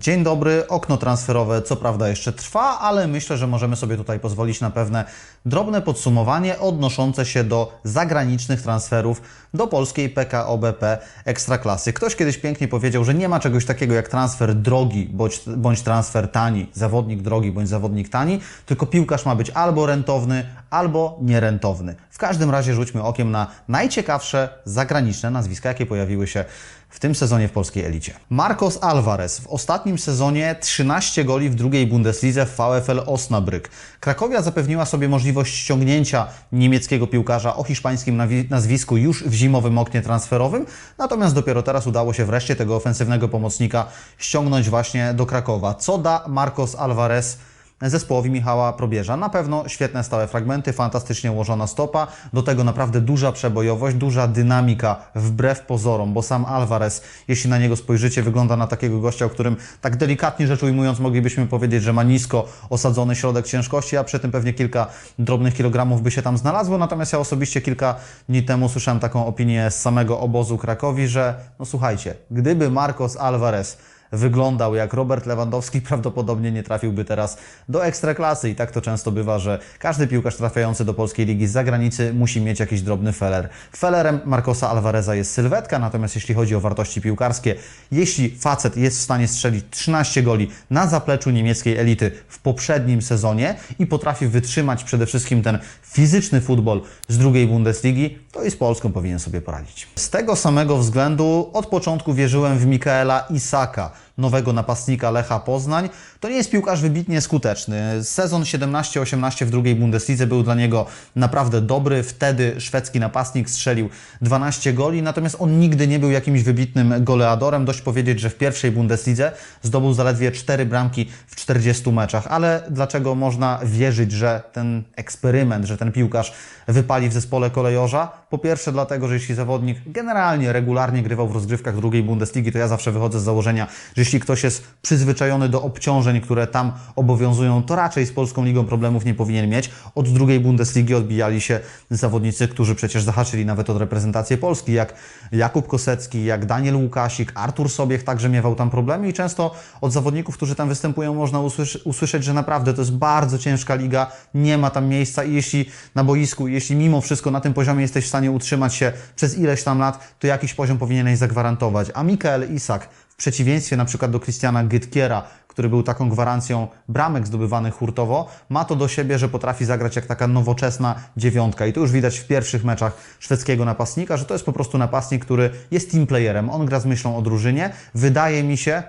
Dzień dobry, okno transferowe co prawda jeszcze trwa, ale myślę, że możemy sobie tutaj pozwolić na pewne drobne podsumowanie odnoszące się do zagranicznych transferów do polskiej PKO BP Ekstraklasy. Ktoś kiedyś pięknie powiedział, że nie ma czegoś takiego jak transfer drogi bądź, bądź transfer tani, zawodnik drogi bądź zawodnik tani, tylko piłkarz ma być albo rentowny, albo nierentowny. W każdym razie rzućmy okiem na najciekawsze zagraniczne nazwiska, jakie pojawiły się w tym sezonie w polskiej elicie. Marcos Alvarez w ostatnim sezonie 13 goli w drugiej Bundeslidze w VfL Osnabrück. Krakowia zapewniła sobie możliwość ściągnięcia niemieckiego piłkarza o hiszpańskim nazwisku już w zimowym oknie transferowym, natomiast dopiero teraz udało się wreszcie tego ofensywnego pomocnika ściągnąć właśnie do Krakowa. Co da Marcos Alvarez zespołowi Michała Probierza. Na pewno świetne stałe fragmenty, fantastycznie ułożona stopa, do tego naprawdę duża przebojowość, duża dynamika wbrew pozorom, bo sam Alvarez, jeśli na niego spojrzycie, wygląda na takiego gościa, o którym tak delikatnie rzecz ujmując moglibyśmy powiedzieć, że ma nisko osadzony środek ciężkości, a przy tym pewnie kilka drobnych kilogramów by się tam znalazło, natomiast ja osobiście kilka dni temu słyszałem taką opinię z samego obozu Krakowi, że no słuchajcie, gdyby Marcos Alvarez wyglądał jak Robert Lewandowski, prawdopodobnie nie trafiłby teraz do ekstraklasy. I tak to często bywa, że każdy piłkarz trafiający do polskiej ligi z zagranicy musi mieć jakiś drobny feler. Felerem Marcosa Alvareza jest sylwetka, natomiast jeśli chodzi o wartości piłkarskie, jeśli facet jest w stanie strzelić 13 goli na zapleczu niemieckiej elity w poprzednim sezonie i potrafi wytrzymać przede wszystkim ten fizyczny futbol z drugiej Bundesligi, to i z Polską powinien sobie poradzić. Z tego samego względu od początku wierzyłem w Mikaela Isaka, nowego napastnika Lecha Poznań. To nie jest piłkarz wybitnie skuteczny. Sezon 17-18 w drugiej Bundeslidze był dla niego naprawdę dobry. Wtedy szwedzki napastnik strzelił 12 goli, natomiast on nigdy nie był jakimś wybitnym goleadorem. Dość powiedzieć, że w pierwszej Bundeslidze zdobył zaledwie 4 bramki w 40 meczach. Ale dlaczego można wierzyć, że ten eksperyment, że ten piłkarz wypali w zespole kolejorza? Po pierwsze dlatego, że jeśli zawodnik generalnie regularnie grywał w rozgrywkach drugiej Bundesligi, to ja zawsze wychodzę z założenia, że jeśli ktoś jest przyzwyczajony do obciążeń, które tam obowiązują, to raczej z Polską Ligą problemów nie powinien mieć. Od drugiej Bundesligi odbijali się zawodnicy, którzy przecież zahaczyli nawet od reprezentację Polski, jak Jakub Kosecki, jak Daniel Łukasik, Artur Sobiech także miewał tam problemy i często od zawodników, którzy tam występują, można usłysz- usłyszeć, że naprawdę to jest bardzo ciężka liga, nie ma tam miejsca i jeśli na boisku, jeśli mimo wszystko na tym poziomie jesteś w stanie utrzymać się przez ileś tam lat, to jakiś poziom powinieneś zagwarantować. A Mikael Isak przeciwieństwie na przykład do Christiana Gytkiera, który był taką gwarancją bramek zdobywanych hurtowo, ma to do siebie, że potrafi zagrać jak taka nowoczesna dziewiątka. I to już widać w pierwszych meczach szwedzkiego napastnika, że to jest po prostu napastnik, który jest team playerem. On gra z myślą o drużynie. Wydaje mi się,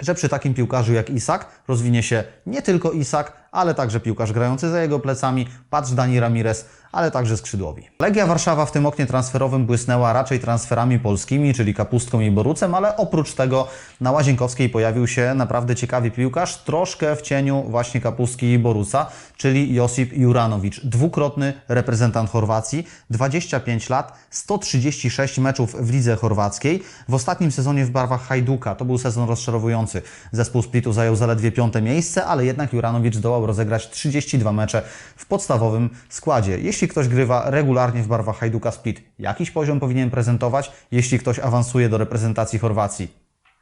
że przy takim piłkarzu jak Isak rozwinie się nie tylko Isak, ale także piłkarz grający za jego plecami, patrz Dani Ramirez, ale także skrzydłowi. Legia Warszawa w tym oknie transferowym błysnęła raczej transferami polskimi, czyli Kapustką i Borucem, ale oprócz tego na Łazienkowskiej pojawił się naprawdę ciekawy piłkarz, troszkę w cieniu właśnie Kapustki i Boruca, czyli Josip Juranowicz, dwukrotny reprezentant Chorwacji, 25 lat, 136 meczów w lidze chorwackiej. W ostatnim sezonie w barwach Hajduka, to był sezon rozczarowujący. Zespół Splitu zajął zaledwie piąte miejsce, ale jednak Juranowicz zdołał rozegrać 32 mecze w podstawowym składzie. Jeśli ktoś grywa regularnie w barwach Hajduka Split, jakiś poziom powinien prezentować, jeśli ktoś awansuje do reprezentacji Chorwacji.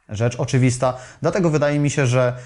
Rzecz oczywista, dlatego wydaje mi się, że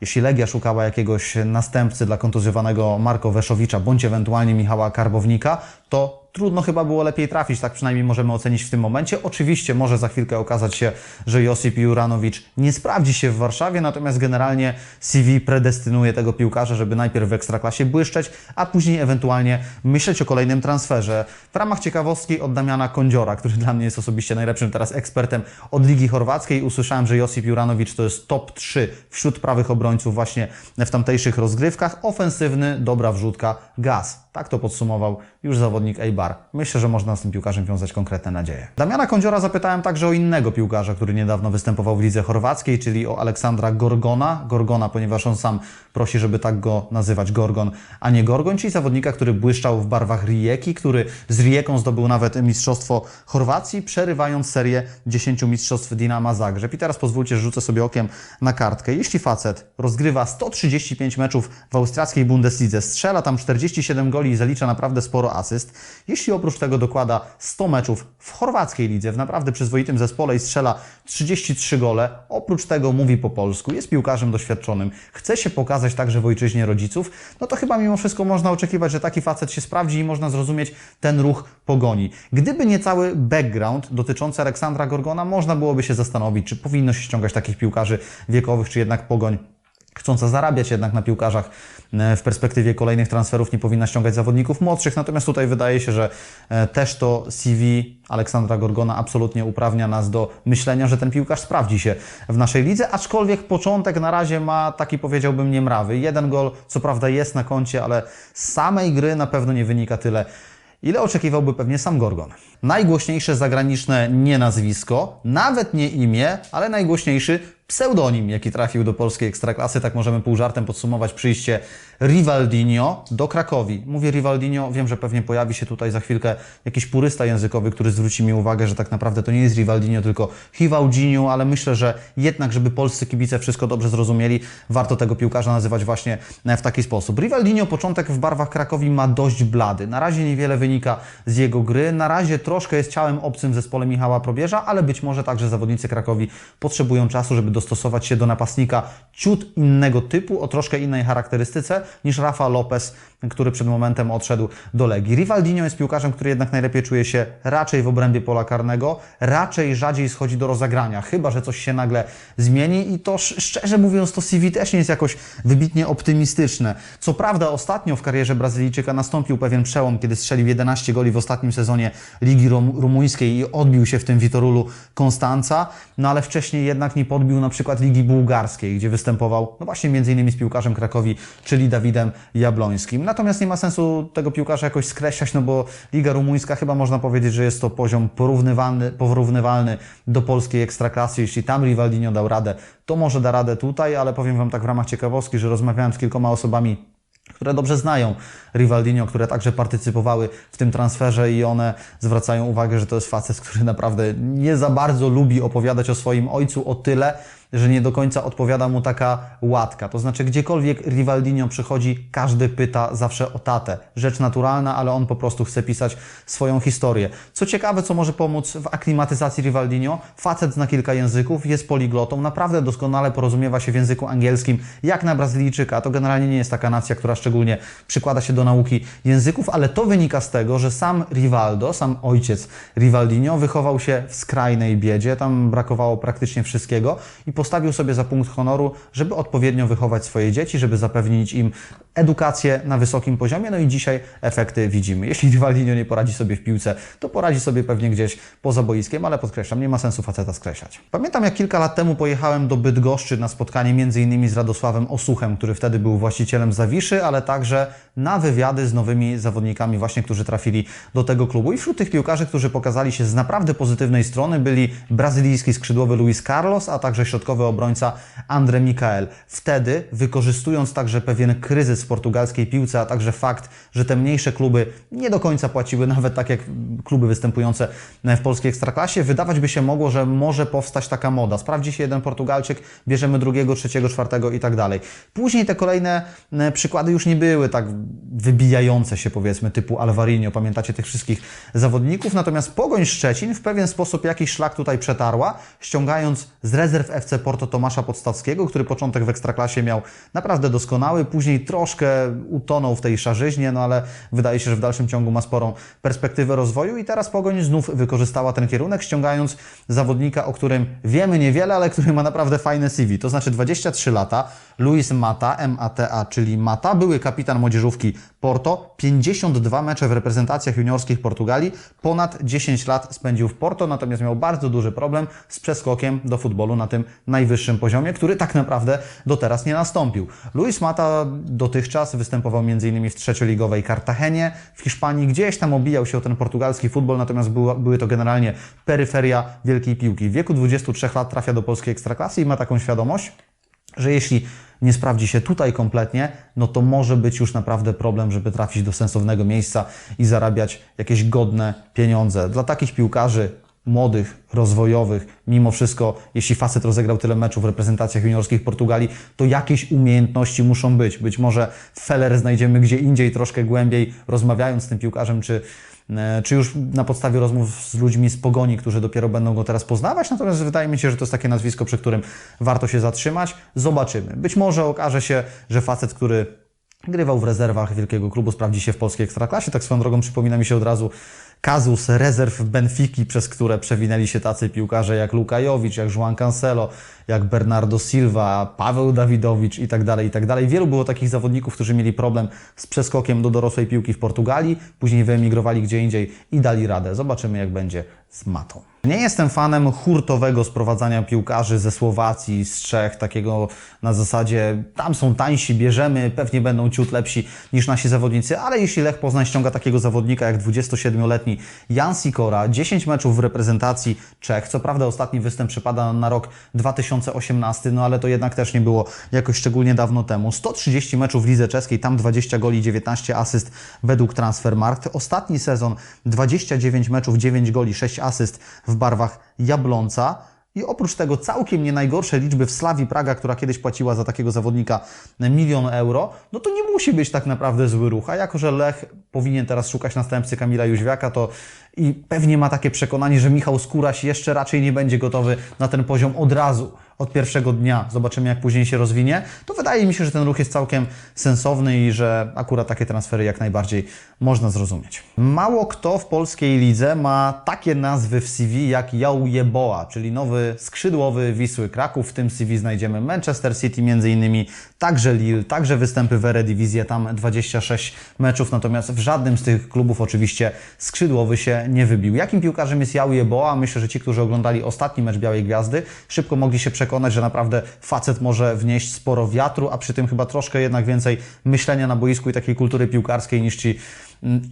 jeśli Legia szukała jakiegoś następcy dla kontuzjowanego Marko Weszowicza bądź ewentualnie Michała Karbownika, to trudno chyba było lepiej trafić, tak przynajmniej możemy ocenić w tym momencie. Oczywiście może za chwilkę okazać się, że Josip Juranowicz nie sprawdzi się w Warszawie, natomiast generalnie CV predestynuje tego piłkarza, żeby najpierw w Ekstraklasie błyszczeć, a później ewentualnie myśleć o kolejnym transferze. W ramach ciekawostki od Damiana Kądziora, który dla mnie jest osobiście najlepszym teraz ekspertem od Ligi Chorwackiej, usłyszałem, że Josip Juranowicz to jest top 3 wśród prawych obrońców właśnie w tamtejszych rozgrywkach. Ofensywny, dobra wrzutka, gaz. Tak to podsumował już zawodnik Eibar. Myślę, że można z tym piłkarzem wiązać konkretne nadzieje. Damiana Kądziora zapytałem także o innego piłkarza, który niedawno występował w lidze chorwackiej, czyli o Aleksandra Gorgona. Gorgona, ponieważ on sam prosi, żeby tak go nazywać Gorgon, a nie Gorgon, czyli zawodnika, który błyszczał w barwach Rijeki, który z Rijeką zdobył nawet mistrzostwo Chorwacji, przerywając serię 10 mistrzostw Dinama Zagrzeb. I teraz pozwólcie, że rzucę sobie okiem na kartkę. Jeśli facet rozgrywa 135 meczów w austriackiej Bundeslidze, strzela tam 47 goli i zalicza naprawdę sporo asyst, Jeśli oprócz tego dokłada 100 meczów w chorwackiej lidze, w naprawdę przyzwoitym zespole i strzela 33 gole, oprócz tego mówi po polsku, jest piłkarzem doświadczonym, chce się pokazać także w ojczyźnie rodziców, no to chyba mimo wszystko można oczekiwać, że taki facet się sprawdzi i można zrozumieć ten ruch pogoni. Gdyby nie cały background dotyczący Aleksandra Gorgona, można byłoby się zastanowić, czy powinno się ściągać takich piłkarzy wiekowych, czy jednak pogoń chcąca zarabiać jednak na piłkarzach w perspektywie kolejnych transferów nie powinna ściągać zawodników młodszych. Natomiast tutaj wydaje się, że e, też to CV Aleksandra Gorgona absolutnie uprawnia nas do myślenia, że ten piłkarz sprawdzi się w naszej lidze, aczkolwiek początek na razie ma taki powiedziałbym niemrawy. Jeden gol co prawda jest na koncie, ale z samej gry na pewno nie wynika tyle, ile oczekiwałby pewnie sam Gorgon. Najgłośniejsze zagraniczne nie nazwisko, nawet nie imię, ale najgłośniejszy pseudonim, jaki trafił do polskiej ekstraklasy, tak możemy pół żartem podsumować przyjście Rivaldinho do Krakowi. Mówię Rivaldinho, wiem, że pewnie pojawi się tutaj za chwilkę jakiś purysta językowy, który zwróci mi uwagę, że tak naprawdę to nie jest Rivaldinho, tylko Rivaldinho, ale myślę, że jednak, żeby polscy kibice wszystko dobrze zrozumieli, warto tego piłkarza nazywać właśnie w taki sposób. Rivaldinho początek w barwach Krakowi ma dość blady. Na razie niewiele wynika z jego gry, na razie troszkę jest ciałem obcym w zespole Michała Probierza, ale być może także zawodnicy Krakowi potrzebują czasu, żeby dostosować się do napastnika ciut innego typu, o troszkę innej charakterystyce niż Rafa Lopez, który przed momentem odszedł do Legii. Rivaldinho jest piłkarzem, który jednak najlepiej czuje się raczej w obrębie pola karnego, raczej rzadziej schodzi do rozegrania, chyba że coś się nagle zmieni i to szczerze mówiąc to CV też nie jest jakoś wybitnie optymistyczne. Co prawda ostatnio w karierze Brazylijczyka nastąpił pewien przełom, kiedy strzelił 11 goli w ostatnim sezonie Ligi Rum Rumuńskiej i odbił się w tym Witorulu Konstanca, no ale wcześniej jednak nie podbił na przykład Ligi Bułgarskiej, gdzie występował no właśnie między innymi z piłkarzem Krakowi, czyli Dawidem Jablońskim. Natomiast nie ma sensu tego piłkarza jakoś skreślać, no bo Liga Rumuńska chyba można powiedzieć, że jest to poziom porównywalny, porównywalny do polskiej ekstraklasy. Jeśli tam Rivaldinho dał radę, to może da radę tutaj, ale powiem Wam tak w ramach ciekawostki, że rozmawiałem z kilkoma osobami które dobrze znają Rivaldinho, które także partycypowały w tym transferze i one zwracają uwagę, że to jest facet, który naprawdę nie za bardzo lubi opowiadać o swoim ojcu o tyle, że nie do końca odpowiada mu taka łatka. To znaczy, gdziekolwiek Rivaldinho przychodzi, każdy pyta zawsze o tatę. Rzecz naturalna, ale on po prostu chce pisać swoją historię. Co ciekawe, co może pomóc w aklimatyzacji Rivaldinho, facet zna kilka języków, jest poliglotą, naprawdę doskonale porozumiewa się w języku angielskim, jak na Brazylijczyka. To generalnie nie jest taka nacja, która szczególnie przykłada się do nauki języków, ale to wynika z tego, że sam Rivaldo, sam ojciec Rivaldinho wychował się w skrajnej biedzie, tam brakowało praktycznie wszystkiego i postawił sobie za punkt honoru, żeby odpowiednio wychować swoje dzieci, żeby zapewnić im edukację na wysokim poziomie, no i dzisiaj efekty widzimy. Jeśli Rivaldinho nie poradzi sobie w piłce, to poradzi sobie pewnie gdzieś poza boiskiem, ale podkreślam, nie ma sensu faceta skreślać. Pamiętam, jak kilka lat temu pojechałem do Bydgoszczy na spotkanie m.in. z Radosławem Osuchem, który wtedy był właścicielem Zawiszy, ale także na wywiady z nowymi zawodnikami właśnie, którzy trafili do tego klubu. I wśród tych piłkarzy, którzy pokazali się z naprawdę pozytywnej strony, byli brazylijski skrzydłowy Luis Carlos, a także środkowy obrońca Andre Mikael. Wtedy, wykorzystując także pewien kryzys w portugalskiej piłce, a także fakt, że te mniejsze kluby nie do końca płaciły, nawet tak jak kluby występujące w polskiej ekstraklasie, wydawać by się mogło, że może powstać taka moda. Sprawdzi się jeden Portugalczyk, bierzemy drugiego, trzeciego, czwartego i tak dalej. Później te kolejne e, przykłady już nie były tak wybijające się, powiedzmy, typu Alvarinho. Pamiętacie tych wszystkich zawodników? Natomiast Pogoń Szczecin w pewien sposób jakiś szlak tutaj przetarła, ściągając z rezerw FC Porto Tomasza Podstawskiego, który początek w ekstraklasie miał naprawdę doskonały, później troszkę utonął w tej szarzyźnie, no ale wydaje się, że w dalszym ciągu ma sporą perspektywę rozwoju i teraz Pogoń znów wykorzystała ten kierunek, ściągając zawodnika, o którym wiemy niewiele, ale który ma naprawdę fajne CV. To znaczy 23 lata, Luis Mata, MATA, czyli Mata, były kapitan młodzieżówki Porto, 52 mecze w reprezentacjach juniorskich Portugalii, ponad 10 lat spędził w Porto, natomiast miał bardzo duży problem z przeskokiem do futbolu na tym najwyższym poziomie, który tak naprawdę do teraz nie nastąpił. Luis Mata dotychczas występował m.in. w trzecioligowej Cartagenie w Hiszpanii, gdzieś tam obijał się o ten portugalski futbol, natomiast były to generalnie peryferia wielkiej piłki. W wieku 23 lat trafia do polskiej ekstraklasy i ma taką świadomość, że jeśli nie sprawdzi się tutaj kompletnie, no to może być już naprawdę problem, żeby trafić do sensownego miejsca i zarabiać jakieś godne pieniądze. Dla takich piłkarzy młodych, rozwojowych, mimo wszystko, jeśli facet rozegrał tyle meczów w reprezentacjach juniorskich Portugalii, to jakieś umiejętności muszą być. Być może Feller znajdziemy gdzie indziej, troszkę głębiej, rozmawiając z tym piłkarzem, czy e, czy już na podstawie rozmów z ludźmi z Pogoni, którzy dopiero będą go teraz poznawać, natomiast wydaje mi się, że to jest takie nazwisko, przy którym warto się zatrzymać. Zobaczymy. Być może okaże się, że facet, który grywał w rezerwach wielkiego klubu, sprawdzi się w polskiej ekstraklasie. Tak swoją drogą przypomina mi się od razu kazus rezerw Benfiki, przez które przewinęli się tacy piłkarze jak Lukajowicz, jak Juan Cancelo, jak Bernardo Silva, Paweł Dawidowicz i tak dalej, i tak dalej. Wielu było takich zawodników, którzy mieli problem z przeskokiem do dorosłej piłki w Portugalii, później wyemigrowali gdzie indziej i dali radę. Zobaczymy, jak będzie z Matą. Nie jestem fanem hurtowego sprowadzania piłkarzy ze Słowacji, z Czech, takiego na zasadzie tam są tańsi, bierzemy, pewnie będą ciut lepsi niż nasi zawodnicy, ale jeśli Lech Poznań ściąga takiego zawodnika jak 27-letni Jan Sikora, 10 meczów w reprezentacji Czech, co prawda ostatni występ przypada na rok 2018, no ale to jednak też nie było jakoś szczególnie dawno temu. 130 meczów w lidze czeskiej, tam 20 goli, 19 asyst według Transfermarkt. Ostatni sezon 29 meczów, 9 goli, 6 asyst barwach Jablonca. I oprócz tego całkiem nie najgorsze liczby w Slawii Praga, która kiedyś płaciła za takiego zawodnika milion euro, no to nie musi być tak naprawdę zły ruch. A jako, że Lech powinien teraz szukać następcy Kamila Jóźwiaka, to i pewnie ma takie przekonanie, że Michał Skóraś jeszcze raczej nie będzie gotowy na ten poziom od razu, od pierwszego dnia. Zobaczymy, jak później się rozwinie. To wydaje mi się, że ten ruch jest całkiem sensowny i że akurat takie transfery jak najbardziej można zrozumieć. Mało kto w polskiej lidze ma takie nazwy w CV jak Jaujeboa, czyli nowy skrzydłowy Wisły Kraków. W tym CV znajdziemy Manchester City między innymi, także Lille, także występy w Eredivisie, tam 26 meczów, natomiast w żadnym z tych klubów oczywiście skrzydłowy się nie wybił. Jakim piłkarzem jest Jaujeboa? Myślę, że ci, którzy oglądali ostatni mecz Białej Gwiazdy, szybko mogli się przekonać, że naprawdę facet może wnieść sporo wiatru, a przy tym chyba troszkę jednak więcej myślenia na boisku i takiej kultury piłkarskiej niż ci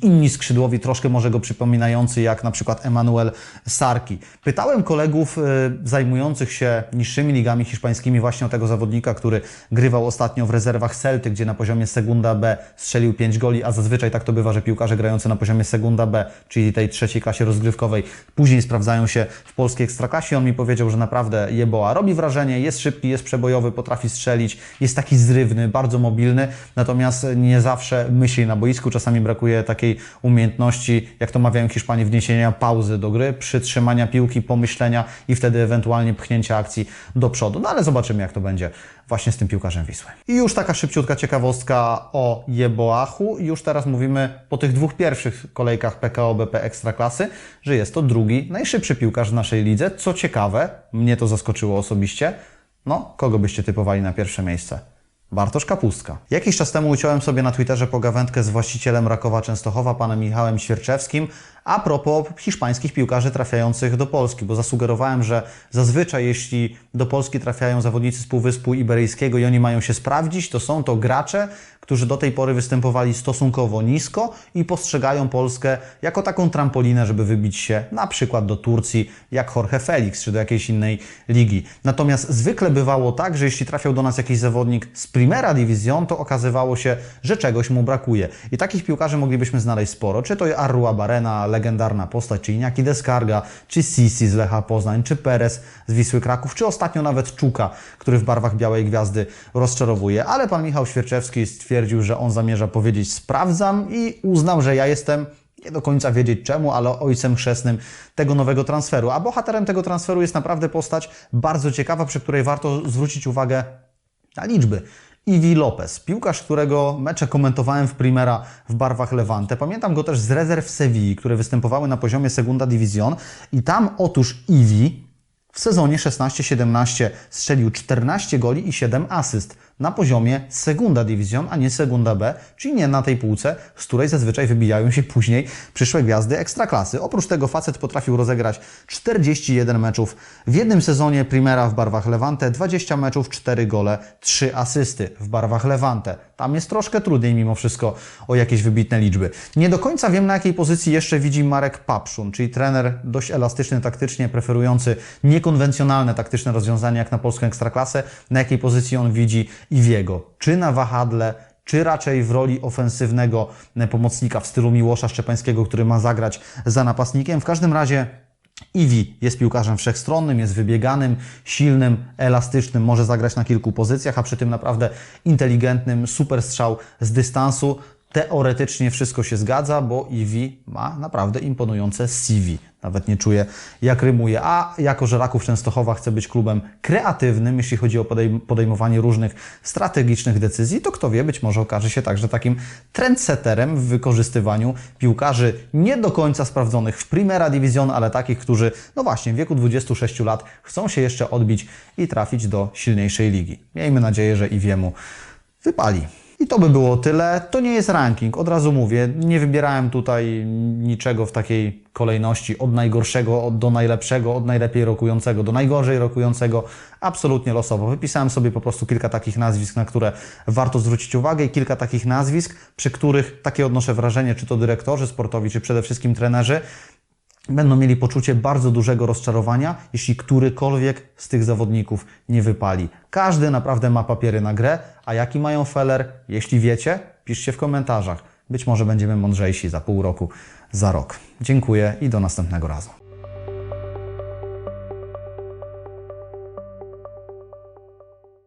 inni skrzydłowi, troszkę może go przypominający, jak na przykład Emanuel Sarki. Pytałem kolegów y, zajmujących się niższymi ligami hiszpańskimi właśnie o tego zawodnika, który grywał ostatnio w rezerwach Celty, gdzie na poziomie Segunda B strzelił 5 goli, a zazwyczaj tak to bywa, że piłkarze grający na poziomie Segunda B, czyli tej trzeciej klasie rozgrywkowej, później sprawdzają się w polskiej ekstraklasie. On mi powiedział, że naprawdę Jeboa robi wrażenie, jest szybki, jest przebojowy, potrafi strzelić, jest taki zrywny, bardzo mobilny, natomiast nie zawsze myśli na boisku, czasami brakuje takiej umiejętności, jak to mawiają Hiszpanii, wniesienia pauzy do gry, przytrzymania piłki, pomyślenia i wtedy ewentualnie pchnięcia akcji do przodu. No ale zobaczymy, jak to będzie właśnie z tym piłkarzem Wisły. I już taka szybciutka ciekawostka o Jeboachu. Już teraz mówimy po tych dwóch pierwszych kolejkach PKO BP Ekstraklasy, że jest to drugi najszybszy piłkarz w naszej lidze. Co ciekawe, mnie to zaskoczyło osobiście. No, kogo byście typowali na pierwsze miejsce? Bartosz Kapustka. Jakiś czas temu uciąłem sobie na Twitterze pogawędkę z właścicielem Rakowa Częstochowa, panem Michałem Świerczewskim, a propos hiszpańskich piłkarzy trafiających do Polski, bo zasugerowałem, że zazwyczaj jeśli do Polski trafiają zawodnicy z Półwyspu Iberyjskiego i oni mają się sprawdzić, to są to gracze, którzy do tej pory występowali stosunkowo nisko i postrzegają Polskę jako taką trampolinę, żeby wybić się na przykład do Turcji, jak Jorge Felix, czy do jakiejś innej ligi. Natomiast zwykle bywało tak, że jeśli trafiał do nas jakiś zawodnik z Primera Division, to okazywało się, że czegoś mu brakuje. I takich piłkarzy moglibyśmy znaleźć sporo. Czy to Arrua Barena, legendarna postać, czy Iniaki Descarga, czy Sisi z Lecha Poznań, czy Perez z Wisły Kraków, czy ostatnio nawet Czuka, który w barwach Białej Gwiazdy rozczarowuje. Ale pan Michał Świerczewski stwierdził, że on zamierza powiedzieć sprawdzam i uznał, że ja jestem nie do końca wiedzieć czemu, ale ojcem chrzestnym tego nowego transferu. A bohaterem tego transferu jest naprawdę postać bardzo ciekawa, przy której warto zwrócić uwagę na liczby. Iwi Lopez, piłkarz, którego mecze komentowałem w Primera w barwach Levante. Pamiętam go też z rezerw Sewilli, które występowały na poziomie Segunda Division i tam otóż Iwi w sezonie 16-17 strzelił 14 goli i 7 asyst na poziomie Segunda Division, a nie Segunda B, czyli nie na tej półce, z której zazwyczaj wybijają się później przyszłe gwiazdy ekstraklasy. Oprócz tego facet potrafił rozegrać 41 meczów w jednym sezonie Primera w barwach Levante, 20 meczów, 4 gole, 3 asysty w barwach Levante. Tam jest troszkę trudniej mimo wszystko o jakieś wybitne liczby. Nie do końca wiem na jakiej pozycji jeszcze widzi Marek Papszun, czyli trener dość elastyczny taktycznie, preferujący niekonwencjonalne taktyczne rozwiązania jak na polską ekstraklasę. Na jakiej pozycji on widzi Iwiego? Czy na wahadle, czy raczej w roli ofensywnego pomocnika w stylu Miłosza Szczepańskiego, który ma zagrać za napastnikiem. W każdym razie Iwi jest piłkarzem wszechstronnym, jest wybieganym, silnym, elastycznym, może zagrać na kilku pozycjach, a przy tym naprawdę inteligentnym, super strzał z dystansu. Teoretycznie wszystko się zgadza, bo Iwi ma naprawdę imponujące CV. Nawet nie czuję, jak rymuje. A jako, że Raków Częstochowa chce być klubem kreatywnym, jeśli chodzi o podejm- podejmowanie różnych strategicznych decyzji, to kto wie, być może okaże się także takim trendsetterem w wykorzystywaniu piłkarzy nie do końca sprawdzonych w Primera Division, ale takich, którzy, no właśnie, w wieku 26 lat chcą się jeszcze odbić i trafić do silniejszej ligi. Miejmy nadzieję, że Iwiemu wypali. I to by było tyle. To nie jest ranking, od razu mówię. Nie wybierałem tutaj niczego w takiej kolejności od najgorszego do najlepszego, od najlepiej rokującego do najgorzej rokującego. Absolutnie losowo. Wypisałem sobie po prostu kilka takich nazwisk, na które warto zwrócić uwagę i kilka takich nazwisk, przy których takie odnoszę wrażenie, czy to dyrektorzy sportowi, czy przede wszystkim trenerzy, będą mieli poczucie bardzo dużego rozczarowania, jeśli którykolwiek z tych zawodników nie wypali. Każdy naprawdę ma papiery na grę, a jaki mają feller? Jeśli wiecie, piszcie w komentarzach. Być może będziemy mądrzejsi za pół roku, za rok. Dziękuję i do następnego razu.